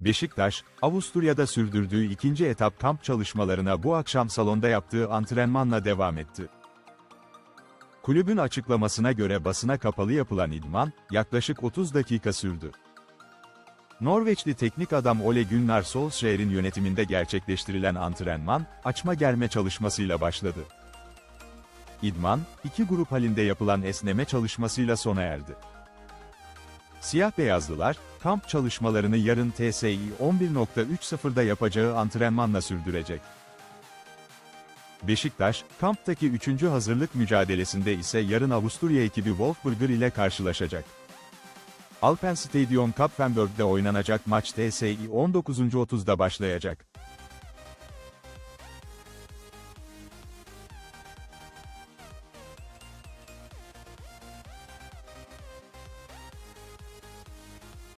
Beşiktaş, Avusturya'da sürdürdüğü ikinci etap kamp çalışmalarına bu akşam salonda yaptığı antrenmanla devam etti. Kulübün açıklamasına göre basına kapalı yapılan idman, yaklaşık 30 dakika sürdü. Norveçli teknik adam Ole Gunnar Solskjaer'in yönetiminde gerçekleştirilen antrenman, açma germe çalışmasıyla başladı. İdman, iki grup halinde yapılan esneme çalışmasıyla sona erdi. Siyah beyazlılar, kamp çalışmalarını yarın TSI 11.30'da yapacağı antrenmanla sürdürecek. Beşiktaş, kamptaki 3. hazırlık mücadelesinde ise yarın Avusturya ekibi Wolfsburger ile karşılaşacak. Alpen Stadion Kapfenberg'de oynanacak maç TSI 19.30'da başlayacak.